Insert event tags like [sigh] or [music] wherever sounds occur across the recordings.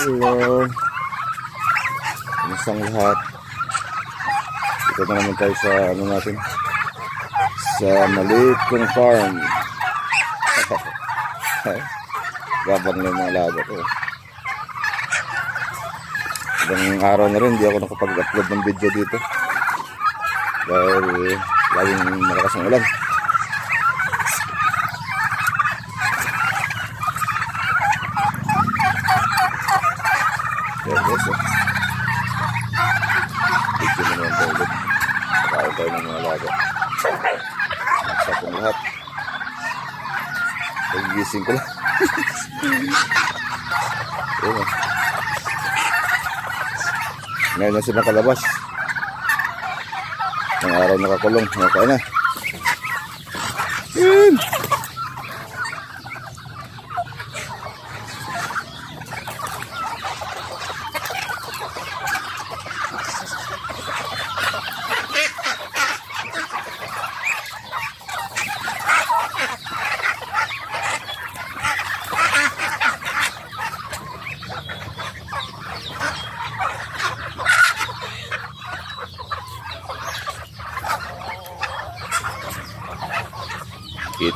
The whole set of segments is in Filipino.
Hello. Kamusta lahat? Ito na naman tayo sa ano natin. Sa maliit kong farm. [laughs] Gabang na mga alaga ko. Ibang araw na rin, hindi ako nakapag-upload ng video dito. Dahil laging malakas ang ulan. Yan guys, oh. Video na naman tayo ulit. Pakain tayo ng mga alaga. Sa akong lahat. Nagigising ko lang. Ayun oh. Ngayon na sila kalabas. Ang araw nakakulong. Nakain na. Yun!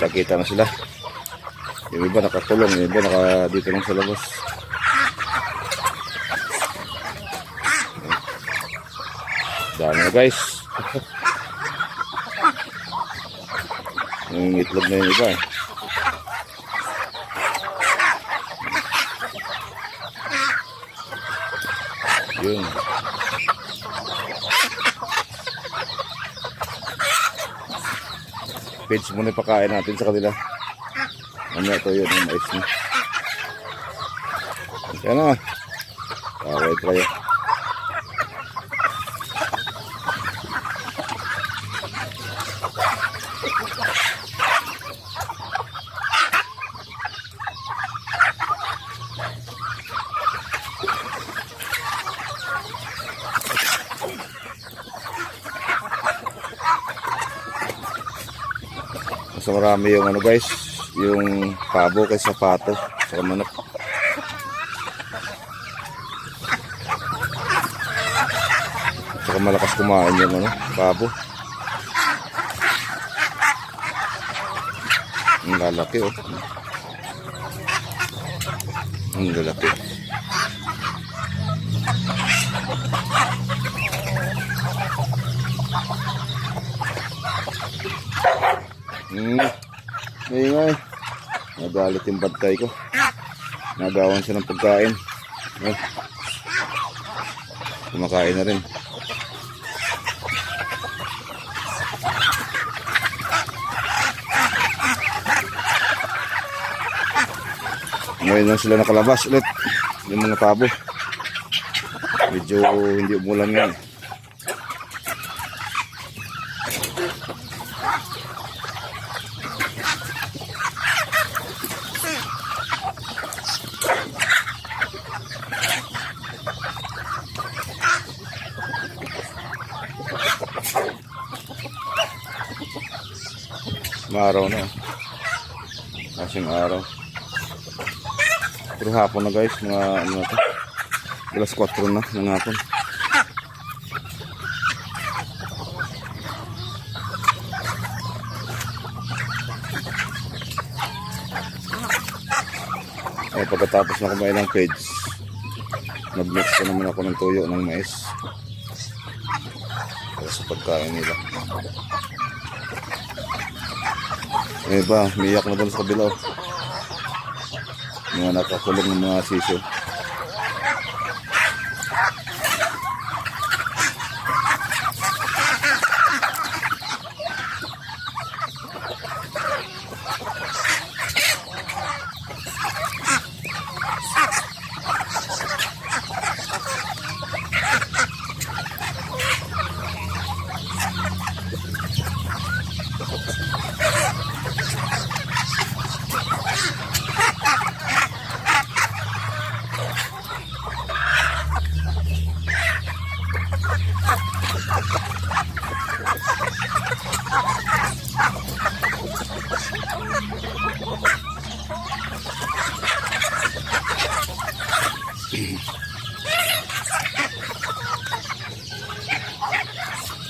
Kita-kita na sila. Yung iba nakakulong, yung iba naka dito lang sa labas. Dami na guys. [laughs] yung itlog na yung iba eh. Yun. Page muna pakain natin sa kanila. Ano ito yun, yung mais niya. Yan na. Okay, try. Mas marami yung ano guys, yung pabo kaysa pato sa manok. Saka malakas kumain yung ano, pabo. Ang lalaki oh. Ang lalaki. Hmm. Ngayon Nagalit yung bantay ko. Nagawan siya ng pagkain. Oh. Kumakain na rin. Ngayon lang sila nakalabas ulit. Yung mga pabo. Medyo hindi umulan ngayon. Maaraw na. Kasing araw. Pero hapon na guys, mga ano na to. Alas 4 na ng hapon. Eh, pagkatapos na kumain ng page, nag-mix ko naman ako ng tuyo ng mais. Para sa pagkain nila. Eh ba, miyak na doon sa kabila. Mga nakakulong ng mga sisyo.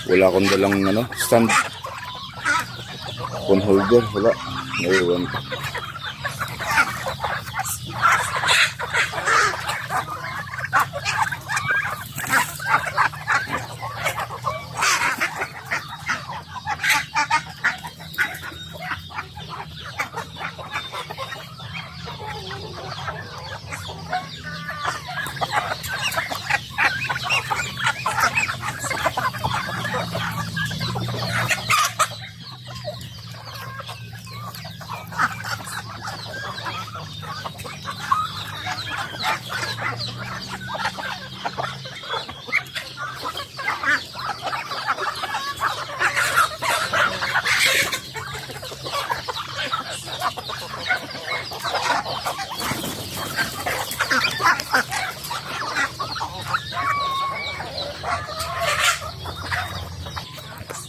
Wala akong dalang ano, stand. Phone holder, wala. Naiwan ko.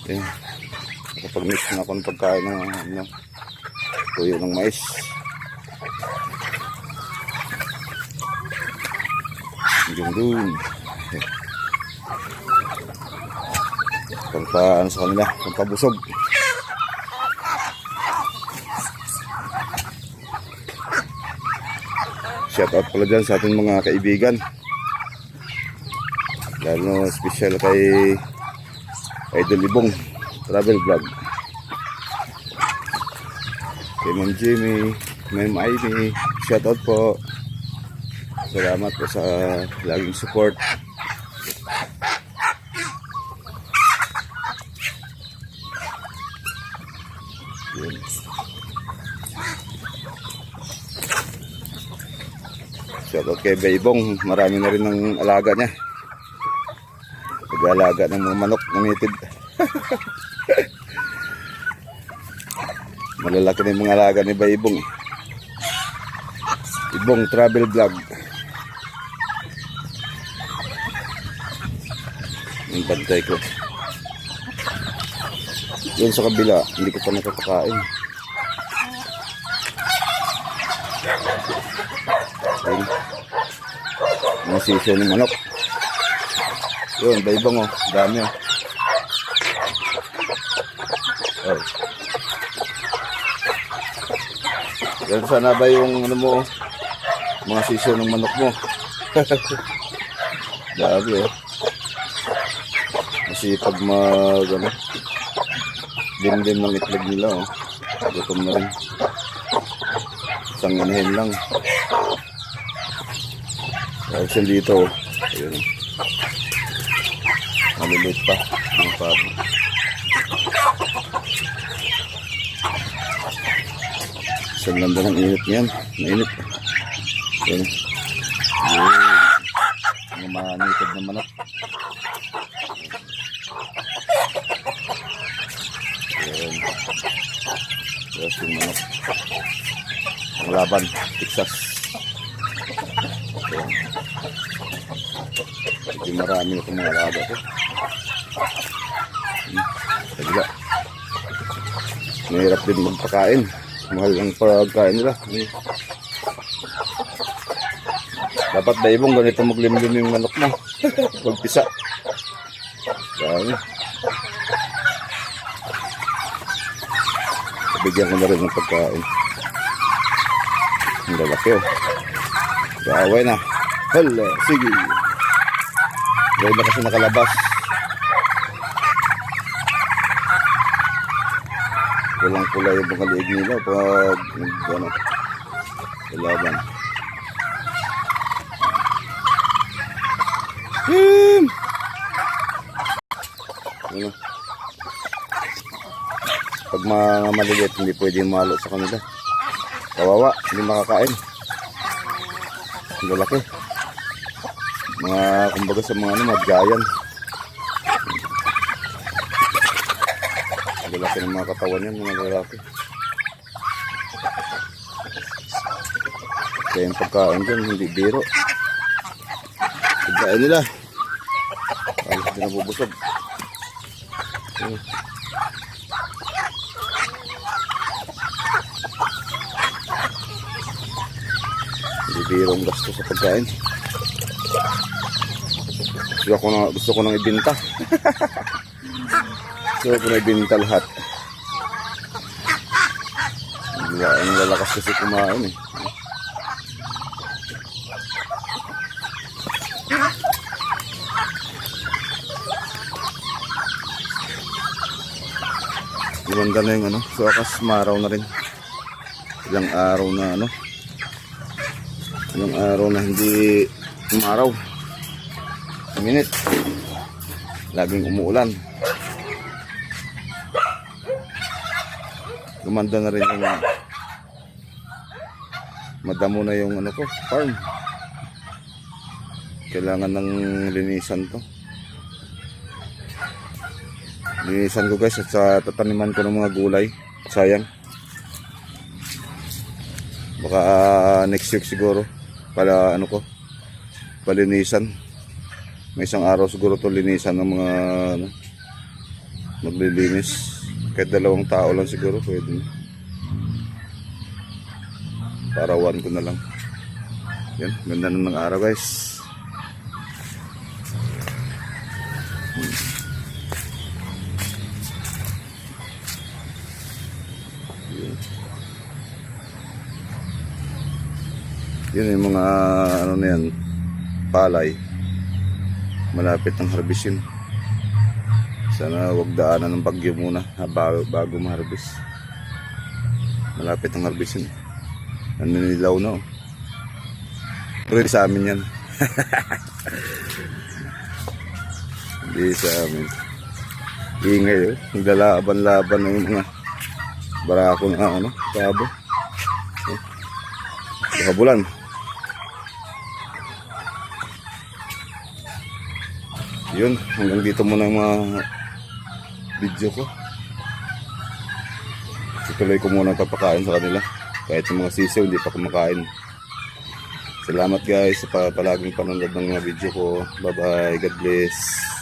Eh, kapag-mix na ako ng pagkain ng ano, tuyo ng mais. Yung dun. Pagpa, ano sa kanila, pagpabusog. Shout out pala dyan sa ating mga kaibigan. Lalo special kay Idol Ibong Travel Vlog. Kay Ma'am Jimmy, Ma'am Ivy, shout out po. Salamat po sa laging support. Yun. Shout out kay Baybong, marami na rin ng alaga niya. Nag-alaga ng mga manok na native. [laughs] Malalaki na yung mga alaga ni Baybong. eh. Ibong travel vlog. Yung bantay ko. Yun sa kabila, hindi ko pa nakakakain. Ayun. Mga sisyo ng manok. Yun, baybang oh. Dami oh. Oh. Yan sana ba yung ano mo, mga sisyo ng manok mo. [laughs] Dami oh. Masipag mag, ano, dim-dim ng itlog nila oh. Gutom na rin. Isang anahin lang. Dahil siya dito oh. Ayun. Maliliit pa. Yung pabo. Sa ganda ng init niyan. Mainit. Yan. Yun. Mga manitid na manok. Yan. Yes, yung manok. Ang laban. Texas. Yan. Medyo marami itong mga alaga ko. Hmm. Talaga. Mahirap din magpakain. Mahal ang pagkain nila. Dapat ba ibong ganito maglimlim yung manok mo. Magpisa. Dami. Bigyan ko na rin ng pagkain. Ang lalaki oh. Kaaway na. Hala, sige. Dahil na kasi nakalabas. Walang pula yung mga liig nila pag ano, kalaban. Hmm. Ano? Pag mga maliliit, hindi pwede malo sa kanila. Kawawa, hindi makakain. Lalaki mga kumbaga sa mga ano, mga giant. Ang lalaki ng mga katawan yan, mga lalaki. Kaya yung pagkain dyan, hindi biro. Pagkain nila. Alas din nabubusog. Ayun. Hindi biro ang gasto sa pagkain. Gusto ko na, gusto ko nang ibinta. [laughs] na ibinta lahat. Ang la- Ang lalakas kasi kumain eh. Gumanda na yung ano. So, akas maraw na rin. Ilang araw na ano. Ilang araw na hindi umaraw. Minute. Laging umuulan. Gumanda na rin yung madamo na yung ano ko, farm. Kailangan ng linisan to. Linisan ko guys at sa tataniman ko ng mga gulay. Sayang. Baka ah, next week siguro para ano ko palinisan. May isang araw siguro to linisan ng mga ano, maglilinis. Kahit dalawang tao lang siguro pwede na. Parawan ko na lang. Yan, ganda na ng araw guys. Yun yung mga ano na yan, palay. Malapit ng harvest yun. Sana wag daanan ng bagyo muna bago, bago ma-harvest. Malapit ang harvest yun. Naninilaw na oh. Pero sa amin yan. [laughs] Hindi sa amin. Ingay oh. Naglalaban-laban ng mga barako na ano, tabo. Oh. Kabulan. Yun, hanggang dito muna mga video ko. Ituloy ko muna papakain sa kanila. Kahit yung mga sisiw, hindi pa kumakain. Salamat guys sa pa- palaging panonood ng mga video ko. Bye bye. God bless.